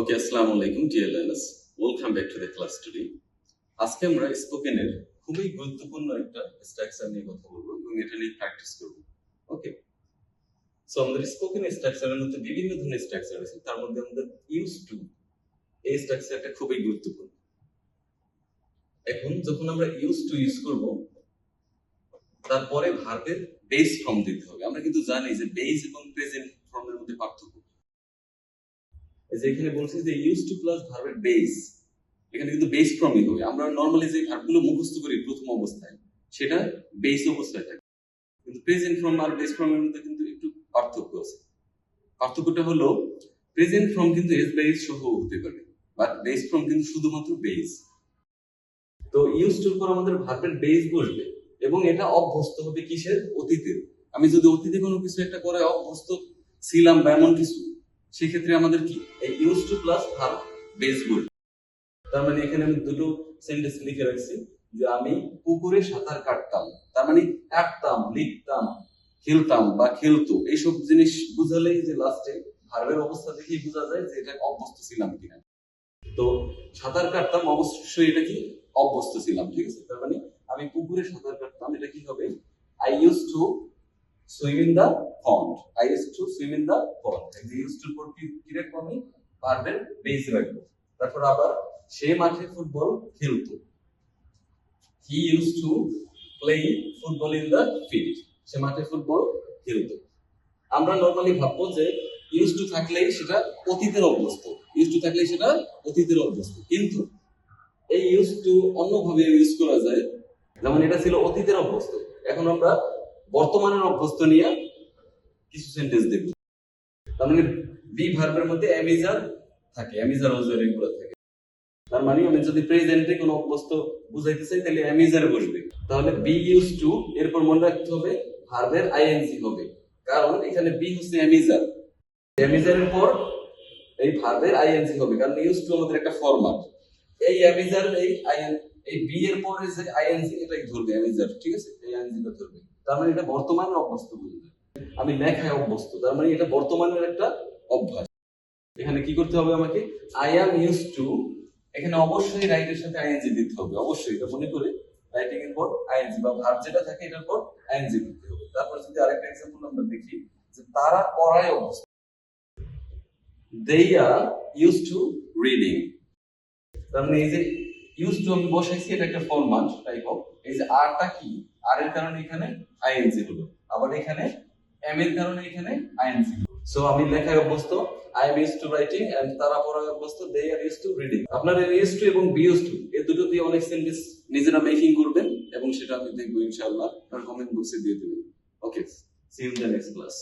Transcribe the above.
ওকে আসসালামু আলাইকুম dear learners welcome back to the class today আজকে আমরা স্পোকেনের খুবই গুরুত্বপূর্ণ একটা স্ট্রাকচার নিয়ে কথা বলব এবং এটা নিয়ে প্র্যাকটিস করব। ওকে সো আমাদের স্পোকেন স্ট্রাকচারের মধ্যে বিভিন্ন ধরনের স্ট্রাকচার আছে। তার মধ্যে আমাদের ইউজ টু এই স্ট্রাকচারটা খুবই গুরুত্বপূর্ণ। এখন যখন আমরা ইউজ টু ইউজ করব, তারপরে ভার্বের বেস ফর্ম দিতে হবে। আমরা কিন্তু জানি যে বেস এবং প্রেজেন্ট ফর্মের মধ্যে পার্থক্য যে এখানে বলছি যে ইউজ টু প্লাস ভার্বের বেস এখানে কিন্তু বেস ফর্মই হবে। আমরা নর্মালি যে ভার্বগুলো মুখস্থ করি প্রথম অবস্থায়, সেটা বেস অবস্থায় থাকে। কিন্তু প্রেজেন্ট ফর্ম আর বেস ফর্মের মধ্যে কিন্তু একটু পার্থক্য আছে। পার্থক্যটা হলো প্রেজেন্ট ফর্ম কিন্তু এস বাই এস সহ হতে পারে বাট বেস ফর্ম কিন্তু শুধুমাত্র বেস তো ইউজ টুর পর আমাদের ভার্বের বেস বসবে এবং এটা অভ্যস্ত হবে কিসের? অতীতের। আমি যদি অতীতে কোনো কিছু একটা করে অভ্যস্ত ছিলাম বা এমন কিছু সেক্ষেত্রে আমাদের কি? Use to plus verb base বসবে তার মানে এখানে আমি দুটো সেন্টেন্স লিখে রাখছি যে আমি পুকুরে সাঁতার কাটতাম, তার মানে কাটতাম, লিখতাম, খেলতাম বা খেলতো। এইসব জিনিস বুঝালেই যে লাস্টে ভার্বের অবস্থা দেখেই বোঝা যায় যে এটা অভ্যস্ত ছিলাম কিনা। তো সাঁতার কাটতাম অবশ্যই এটা কি? অভ্যস্ত ছিলাম, ঠিক আছে? তার মানে আমি পুকুরে সাঁতার কাটতাম, এটা কি হবে? I use to swim in the pond I use to swim in the pond এই যে ইউজ টু পর কি কি রাখব আমি ভার্বের বেস রাখব তারপর আবার সে মাঠে ফুটবল খেলতো he use to play football in the field সে মাঠে ফুটবল খেলতো আমরা নর্মালি ভাববো যে ইউজ টু থাকলেই সেটা অতীতের অভ্যস্ত। ইউজ টু থাকলেই সেটা অতীতের অভ্যস্ত। কিন্তু এই ইউজ টু অন্যভাবে ইউজ করা যায়। যেমন এটা ছিল অতীতের অভ্যস্ত। এখন আমরা বর্তমানের অভ্যস্ত নিয়ে কিছু সেন্টেন্স দেখব। তার মানে বি ভার্বের মধ্যে অ্যামিজার থাকে অ্যামিজার ওজার এগুলো থাকে। তার মানে আমি যদি প্রেজেন্টে কোনো অভ্যস্ত বুঝাইতে চাই, তাহলে অ্যামিজার বসবে। তাহলে বি ইউজ টু এরপর মনে রাখতে হবে ভার্বের আইএনজি হবে। কারণ এখানে বি হচ্ছে অ্যামিজার অ্যামিজারের পর এই ভার্বের আইএনজি হবে, কারণ ইউজ টু আমাদের একটা ফরম্যাট এই অ্যামিজার এই আইএন এই বি এর পরে যে আইএনজি এটাই ধরবে অ্যামিজার ঠিক আছে? এই আইএনজিটা ধরবে। তার মানে এটা বর্তমানের অভ্যস্ত আমি লেখায় অভ্যস্ত, তার মানে এটা বর্তমানের একটা অভ্যাস। এখানে কি করতে হবে আমাকে? আই অ্যাম ইউজ টু এখানে অবশ্যই রাইটের সাথে আইএনজি দিতে হবে, অবশ্যই এটা মনে করে রাইটিং এর পর আইএনজি বা ভার্ব যেটা থাকে এটার পর আইএনজি দিতে হবে। তারপর যদি আরেকটা এক্সাম্পল আমরা দেখি, যে তারা পড়ায় অভ্যস্ত। They are use to reading তার মানে এই যে ইউজ টু আমি বসাইছি, এটা একটা ফরম্যাট টাইপ অফ এই যে আরটা কি? আর এর কারণে এখানে আইএনজি হলো। আবার এখানে এম এর কারণে এখানে আইএনজি সো আমি লেখায় অভ্যস্ত। I am use to writing and তারা পড়ায় অভ্যস্ত। They are use to reading আপনারা ইউজ টু এবং বি ইউজ টু এই দুটো দিয়ে অনেক সেন্টেন্স নিজেরা মেকিং করবেন এবং সেটা আমি দেখব ইনশাআল্লাহ। আর কমেন্ট বক্সে দিয়ে দেবেন। Okay see in the next class